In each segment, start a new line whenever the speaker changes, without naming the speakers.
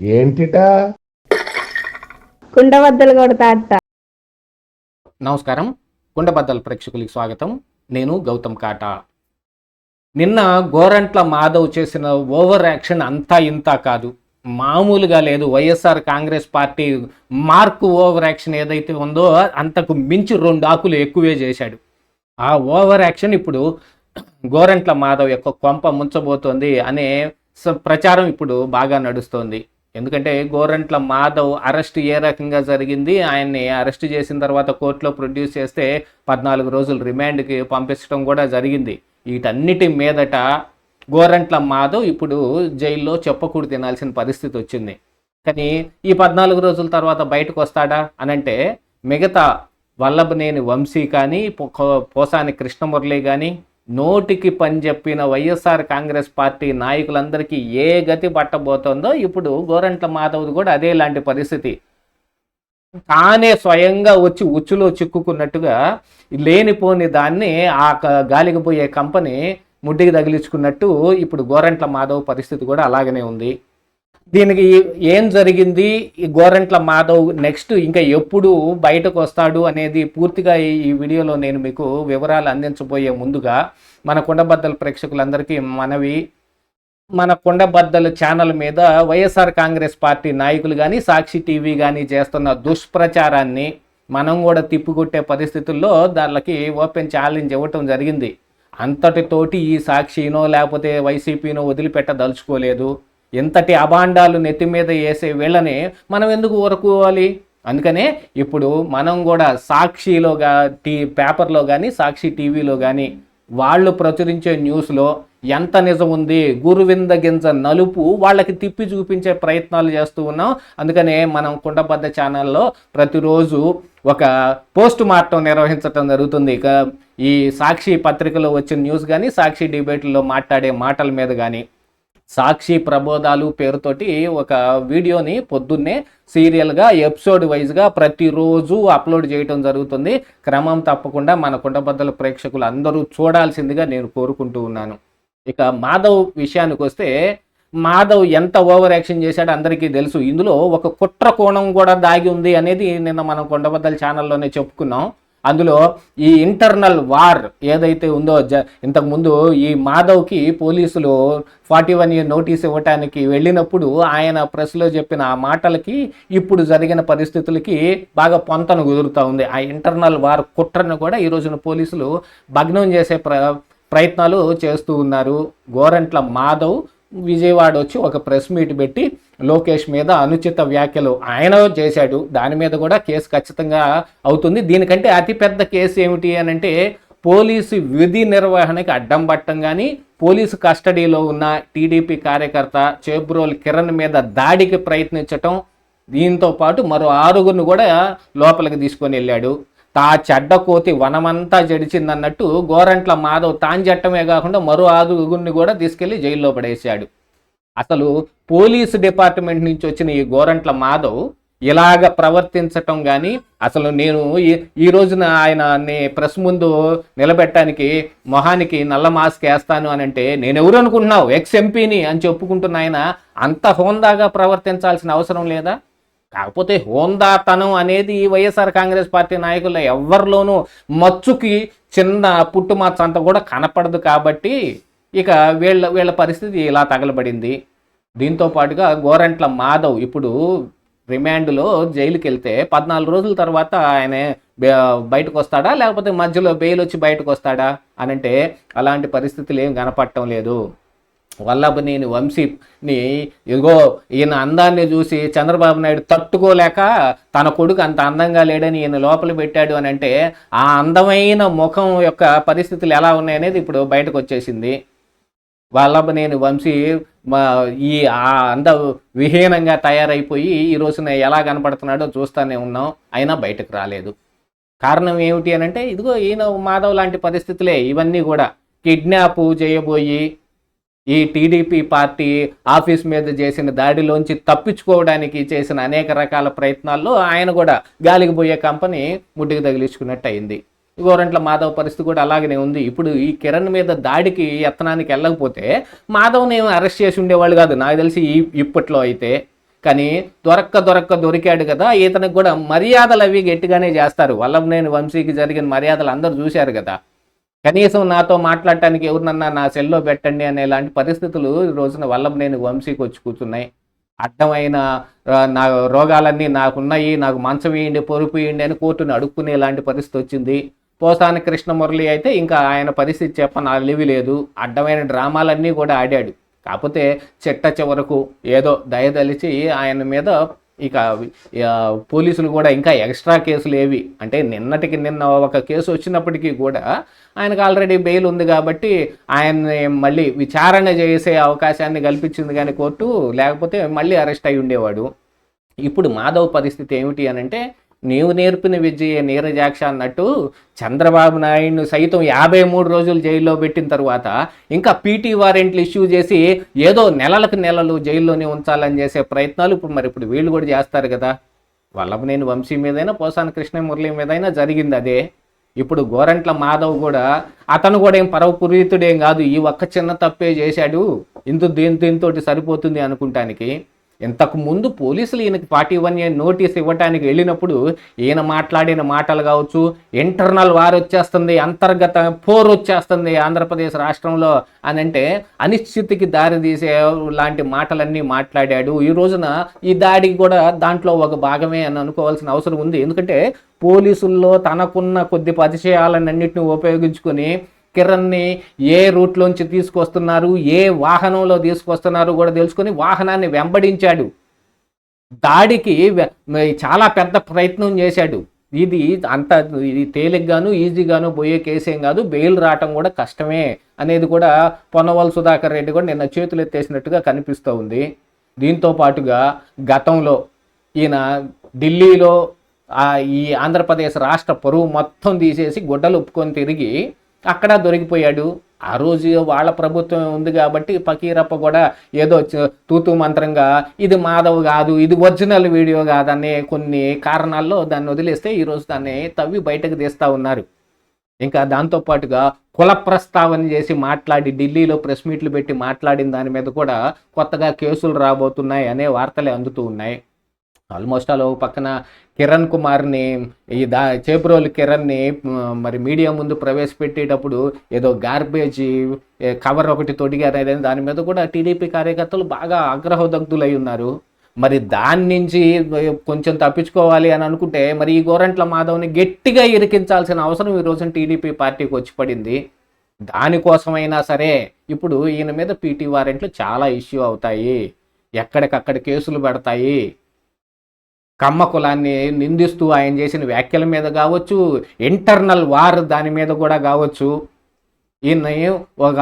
ఏంటిటా?
కుండబద్దలు కొడతా
నమస్కారం. కుండబద్దల ప్రేక్షకులకి స్వాగతం. నేను గౌతమ్ కాటా. నిన్న గోరంట్ల మాధవ్ చేసిన ఓవర్ యాక్షన్ అంతా ఇంత కాదు. మామూలుగా లేదు. YSR Congress party mark over action ఏదైతే ఉందో అంతకు మించి రెండు ఆకులు ఎక్కువే చేశాడు. ఆ ఓవర్ యాక్షన్ ఇప్పుడు గోరంట్ల మాధవ్ యొక్క కొంప ముంచబోతోంది అనే ప్రచారం ఇప్పుడు బాగా నడుస్తోంది. ఎందుకంటే గోరంట్ల మాధవ్ అరెస్ట్ ఏ రకంగా జరిగింది ఆయన్ని అరెస్ట్ చేసిన తర్వాత కోర్టులో ప్రొడ్యూస్ చేస్తే పద్నాలుగు రోజులు రిమాండ్కి పంపించడం కూడా జరిగింది. వీటన్నిటి మీదట గోరంట్ల మాధవ్ ఇప్పుడు జైల్లో చెప్పకూడదు తినాల్సిన పరిస్థితి వచ్చింది. కానీ ఈ పద్నాలుగు రోజుల తర్వాత బయటకు వస్తాడా అనంటే మిగతా వల్లభనేని వంశీ కానీ పోసాని కృష్ణమురళి కానీ నోటికి పని చెప్పిన వైఎస్ఆర్ కాంగ్రెస్ పార్టీ నాయకులందరికీ ఏ గతి పట్టబోతోందో ఇప్పుడు గోరంట్ల మాధవ్ది కూడా అదే లాంటి పరిస్థితి. తానే స్వయంగా వచ్చి ఉచ్చులో చిక్కుకున్నట్టుగా లేనిపోని దాన్ని ఆ క- గాలికి పోయే కంపెనీ ముడ్డికి తగిలించుకున్నట్టు ఇప్పుడు గోరంట్ల మాధవ్ పరిస్థితి కూడా అలాగనే ఉంది. దీనికి ఏం జరిగింది? ఈ గోరంట్ల మాధవ్ నెక్స్ట్ ఇంకా ఎప్పుడు బయటకు వస్తాడు అనేది పూర్తిగా ఈ వీడియోలో నేను మీకు వివరాలు అందించబోయే ముందుగా మన కుండబద్దల ప్రేక్షకులందరికీ మనవి. మన కొండబద్దల ఛానల్ మీద వైఎస్ఆర్ కాంగ్రెస్ పార్టీ నాయకులు కానీ సాక్షి టీవీ కానీ చేస్తున్న దుష్ప్రచారాన్ని మనం కూడా తిప్పికొట్టే పరిస్థితుల్లో దానికి ఓపెన్ ఛాలెంజ్ ఇవ్వటం జరిగింది. అంతటితోటి ఈ సాక్షినో లేకపోతే వైసీపీనో వదిలిపెట్టదలుచుకోలేదు. ఇంతటి అభాండాలు నెత్తి మీద వేసే వీళ్ళని మనం ఎందుకు ఊరుకోవాలి? అందుకనే ఇప్పుడు మనం కూడా సాక్షిలో గా టీ పేపర్లో కానీ సాక్షి టీవీలో కానీ వాళ్ళు ప్రచురించే న్యూస్లో ఎంత నిజం ఉంది? గురువింద గింజ నలుపు వాళ్ళకి తిప్పి చూపించే ప్రయత్నాలు చేస్తూ ఉన్నాం. అందుకనే మనం కుండబద్ద ఛానల్లో ప్రతిరోజు ఒక పోస్ట్ మార్టం నిర్వహించడం జరుగుతుంది. ఇక ఈ సాక్షి పత్రికలో వచ్చిన న్యూస్ కానీ సాక్షి డిబేట్లో మాట్లాడే మాటల మీద కానీ సాక్షి ప్రబోధాలు పేరుతోటి ఒక వీడియోని పొద్దున్నే సీరియల్గా ఎపిసోడ్ వైజ్గా ప్రతిరోజు అప్లోడ్ చేయటం జరుగుతుంది. క్రమం తప్పకుండా మన కుండబద్దల ప్రేక్షకులు అందరూ చూడాల్సిందిగా నేను కోరుకుంటూ ఉన్నాను. ఇక మాధవ్ విషయానికి వస్తే మాధవ్ ఎంత ఓవర్ యాక్షన్ చేశాడో అందరికీ తెలుసు. ఇందులో ఒక కుట్ర కోణం కూడా దాగి ఉంది అనేది నిన్న మనం కొండబద్దల ఛానల్లోనే చెప్పుకున్నాం. అందులో ఈ ఇంటర్నల్ వార్ ఏదైతే ఉందో జ ఇంతకుముందు ఈ మాధవ్కి పోలీసులు ఫార్టీ వన్ ఇయర్ నోటీస్ ఇవ్వటానికి వెళ్ళినప్పుడు ఆయన ప్రెస్లో చెప్పిన ఆ మాటలకి ఇప్పుడు జరిగిన పరిస్థితులకి బాగా పొంతన కుదురుతూ ఉంది. ఆ ఇంటర్నల్ వార్ కుట్రను కూడా ఈ రోజున పోలీసులు భగ్నం చేసే ప్ర ప్రయత్నాలు చేస్తూ ఉన్నారు. గోరంట్ల మాధవ్ విజయవాడ వచ్చి ఒక ప్రెస్ మీట్ పెట్టి లోకేష్ మీద అనుచిత వ్యాఖ్యలు ఆయన చేశాడు. దాని మీద కూడా కేసు ఖచ్చితంగా అవుతుంది. దీనికంటే అతిపెద్ద కేసు ఏమిటి అని అంటే పోలీసు విధి నిర్వహణకి అడ్డం పట్టడం కానీ పోలీసు కస్టడీలో ఉన్న టీడీపీ కార్యకర్త చేబ్రోల్ కిరణ్ మీద దాడికి ప్రయత్నించటం దీంతో పాటు మరో ఆరుగురిని కూడా లోపలికి తీసుకొని వెళ్ళాడు. తా చెడ్డ కోతి వనమంతా జడిచిందన్నట్టు గోరంట్ల మాధవ్ తాను చెట్టమే కాకుండా మరో ఆరుగురిని కూడా తీసుకెళ్ళి జైల్లో పడేశాడు. అసలు పోలీసు డిపార్ట్మెంట్ నుంచి వచ్చిన ఈ గోరంట్ల మాధవ్ ఇలాగ ప్రవర్తించటం కానీ అసలు నేను ఈ ఈ రోజున ఆయన ప్రెస్ ముందు నిలబెట్టడానికి మొహానికి నల్ల మాస్క్ వేస్తాను అని అంటే నేను ఎవరు అనుకుంటున్నావు? ఎక్స్ ఎంపీని అని చెప్పుకుంటున్న ఆయన అంత హోందాగా ప్రవర్తించాల్సిన అవసరం లేదా? కాకపోతే హోందాతనం అనేది ఈ వైఎస్ఆర్ కాంగ్రెస్ పార్టీ నాయకుల ఎవరిలోనూ మచ్చుకి చిన్న పుట్టుమచ్చ అంత కూడా కనపడదు కాబట్టి ఇక వీళ్ళ వీళ్ళ పరిస్థితి ఇలా తగలబడింది. దీంతో పాటుగా గోరంట్ల మాధవ్ ఇప్పుడు రిమాండ్లో జైలుకి వెళ్తే పద్నాలుగు రోజుల తర్వాత ఆయన బయటకు వస్తాడా లేకపోతే మధ్యలో బెయిల్ వచ్చి బయటకు వస్తాడా అనంటే అలాంటి పరిస్థితులు ఏం కనపడటం లేదు. వల్లభనేని వంశీని ఇదిగో ఈయన అందాన్ని చూసి చంద్రబాబు నాయుడు తట్టుకోలేక తన కొడుకు అంత అందంగా లేడని ఈయన లోపల పెట్టాడు అని అంటే ఆ అందమైన ముఖం యొక్క పరిస్థితులు ఎలా ఉన్నాయనేది ఇప్పుడు బయటకు వచ్చేసింది. వల్లభనేని వంశీ మా ఈ ఆ అంద విహీనంగా తయారైపోయి ఈ రోజున ఎలా కనపడుతున్నాడో చూస్తూనే ఉన్నాం. అయినా బయటకు రాలేదు. కారణం ఏమిటి అని అంటే ఇదిగో ఈయన మాధవ్ లాంటి పరిస్థితులే. ఇవన్నీ కూడా కిడ్నాప్ చేయబోయి ఈ టీడీపీ పార్టీ ఆఫీస్ మీద చేసిన దాడిలోంచి తప్పించుకోవడానికి చేసిన అనేక రకాల ప్రయత్నాల్లో ఆయన కూడా గాలికి పోయే కంపెనీ ముట్టికి తగిలించుకున్నట్టు అయింది గోరంట్ల మాధవ్ పరిస్థితి కూడా అలాగనే ఉంది. ఇప్పుడు ఈ కిరణ్ మీద దాడికి యత్నానికి వెళ్ళకపోతే మాధవ్ని అరెస్ట్ చేసి ఉండేవాళ్ళు కాదు. నాకు తెలిసి ఈ ఇప్పట్లో అయితే. కానీ దొరక్క దొరక్క దొరికాడు కదా. ఇతనికి కూడా మర్యాదలు అవి గట్టిగానే చేస్తారు. వల్లభనేని వంశీకి జరిగిన మర్యాదలు అందరూ చూశారు కదా. కనీసం నాతో మాట్లాడటానికి ఎవరినన్నా నా సెల్లో పెట్టండి అనే లాంటి పరిస్థితులు ఈ రోజున వల్లభనేని వంశీకి వచ్చి కూర్చున్నాయి. అడ్డమైన నా రోగాలన్నీ నాకున్నాయి నాకు మంచం వేయండి పొరుపు వేయండి అని కోర్టుని అడుక్కునే లాంటి పరిస్థితి వచ్చింది. పోసాని కృష్ణమురళి అయితే ఇంకా ఆయన పరిస్థితి చెప్ప నా లివి లేదు. అడ్డమైన డ్రామాలన్నీ కూడా ఆడాడు. కాకపోతే చెట్ట చివరకు ఏదో దయదలిచి ఆయన మీద ఇక పోలీసులు కూడా ఇంకా ఎక్స్ట్రా కేసులు ఏవి? అంటే నిన్నటికి నిన్న ఒక కేసు వచ్చినప్పటికీ కూడా ఆయనకు ఆల్రెడీ బెయిల్ ఉంది కాబట్టి ఆయన్ని మళ్ళీ విచారణ చేసే అవకాశాన్ని కల్పించింది కానీ కోర్టు లేకపోతే మళ్ళీ అరెస్ట్ అయి ఉండేవాడు ఇప్పుడు మాధవ్ పరిస్థితి ఏమిటి అని అంటే నీవు నేర్పిన విద్యయే నీరజాక్ష అన్నట్టు చంద్రబాబు నాయుడు సైతం యాభై మూడు రోజులు జైల్లో పెట్టిన తర్వాత ఇంకా పీటీ వారెంట్లు ఇష్యూ చేసి ఏదో నెలలకు నెలలు జైల్లోనే ఉంచాలని చేసే ప్రయత్నాలు ఇప్పుడు మరి ఇప్పుడు వీళ్ళు కూడా చేస్తారు కదా. వల్లభనేని వంశీ మీదైనా పోసాని కృష్ణమురళి మీదైనా జరిగింది అదే. ఇప్పుడు గోరంట్ల మాధవ్ కూడా అతను కూడా ఏం పరవపురీతుడేం కాదు ఈ ఒక్క చిన్న తప్పే చేశాడు. ఇంత దీని దీంతో సరిపోతుంది అనుకుంటానికి. ఇంతకు ముందు పోలీసులు ఈయనకి ఫార్టీ వన్ ఏ నోటీస్ ఇవ్వటానికి వెళ్ళినప్పుడు ఈయన మాట్లాడిన మాటలు కావచ్చు ఇంటర్నల్ వార్ వచ్చేస్తుంది అంతర్గత ఫోర్ వచ్చేస్తుంది ఆంధ్రప్రదేశ్ రాష్ట్రంలో అని అంటే అనిశ్చితికి దారి తీసే లాంటి మాటలన్నీ మాట్లాడాడు. ఈ రోజున ఈ దాడికి కూడా దాంట్లో ఒక భాగమే అని అనుకోవాల్సిన అవసరం ఉంది. ఎందుకంటే పోలీసుల్లో తనకున్న కొద్ది పరిచయాలన్నింటినీ ఉపయోగించుకొని కిరణ్ని ఏ రూట్లోంచి తీసుకొస్తున్నారు ఏ వాహనంలో తీసుకొస్తున్నారు కూడా తెలుసుకొని వాహనాన్ని వెంబడించాడు. దాడికి చాలా పెద్ద ప్రయత్నం చేశాడు. ఇది అంత ఇది తేలిగ్గాను ఈజీగాను పోయే కేసేం కాదు. బెయిల్ రావటం కూడా కష్టమే అనేది కూడా పొన్నవాల్ సుధాకర్ రెడ్డి కూడా నిన్న చేతులు ఎత్తేసినట్టుగా కనిపిస్తూ ఉంది. దీంతో పాటుగా గతంలో ఈయన ఢిల్లీలో ఈ ఆంధ్రప్రదేశ్ రాష్ట్ర పరువు మొత్తం తీసేసి గుడ్డలు ఒప్పుకొని తిరిగి అక్కడ దొరికిపోయాడు. ఆ రోజు వాళ్ళ ప్రభుత్వం ఉంది కాబట్టి పకీరప్ప కూడా ఏదో తూతు మంత్రంగా ఇది మాధవ్ కాదు ఇది ఒరిజినల్ వీడియో కాదనే కొన్ని కారణాల్లో దాన్ని వదిలేస్తే ఈరోజు దాన్ని తవ్వి బయటకు తీస్తా ఉన్నారు. ఇంకా దాంతో పాటుగా కుల ప్రస్తావన చేసి మాట్లాడి ఢిల్లీలో ప్రెస్ మీట్లు పెట్టి మాట్లాడిన దాని మీద కూడా కొత్తగా కేసులు రాబోతున్నాయి అనే వార్తలే అందుతూ ఉన్నాయి. ఆల్మోస్ట్ అలా పక్కన కిరణ్ కుమార్ని ఈ దా చేపురోలు కిరణ్ని మరి మీడియా ముందు ప్రవేశపెట్టేటప్పుడు ఏదో గార్బేజ్ కవర్ ఒకటి తొడిగారు అనేది దాని మీద కూడా టీడీపీ కార్యకర్తలు బాగా ఆగ్రహదగ్ధులై ఉన్నారు. మరి దాని నుంచి కొంచెం తప్పించుకోవాలి అని అనుకుంటే మరి ఈ గోరంట్ల మాధవ్ని గట్టిగా ఇరికించాల్సిన అవసరం ఈ రోజున టీడీపీ పార్టీకి వచ్చి పడింది. దానికోసమైనా సరే ఇప్పుడు ఈయన మీద పీటీ వారెంట్లు చాలా ఇష్యూ అవుతాయి. ఎక్కడికక్కడ కేసులు పెడతాయి. కమ్మ కులాన్ని నిందిస్తూ ఆయన చేసిన వ్యాఖ్యల మీద కావచ్చు ఇంటర్నల్ వార్ దాని మీద కూడా కావచ్చు. ఈయన ఒక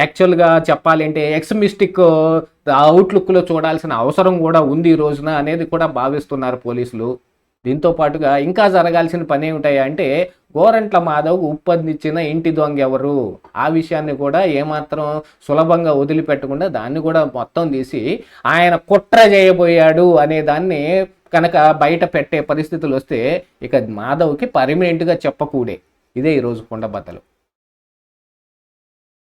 యాక్చువల్గా చెప్పాలంటే ఎక్స్మిస్టిక్ అవుట్లుక్లో చూడాల్సిన అవసరం కూడా ఉంది ఈ రోజున అనేది కూడా భావిస్తున్నారు పోలీసులు. దీంతో పాటుగా ఇంకా జరగాల్సిన పని ఏమిటాయి అంటే గోరంట్ల మాధవ్ ఉప్పందించిన ఇంటి దొంగ ఎవరు? ఆ విషయాన్ని కూడా ఏమాత్రం సులభంగా వదిలిపెట్టకుండా దాన్ని కూడా మొత్తం తీసి ఆయన కుట్ర చేయబోయాడు అనే దాన్ని కనుక బయట పెట్టే పరిస్థితులు వస్తే ఇక మాధవ్కి పర్మనెంట్గా చెప్పకూడే. ఇదే ఈరోజు కొండబద్దలు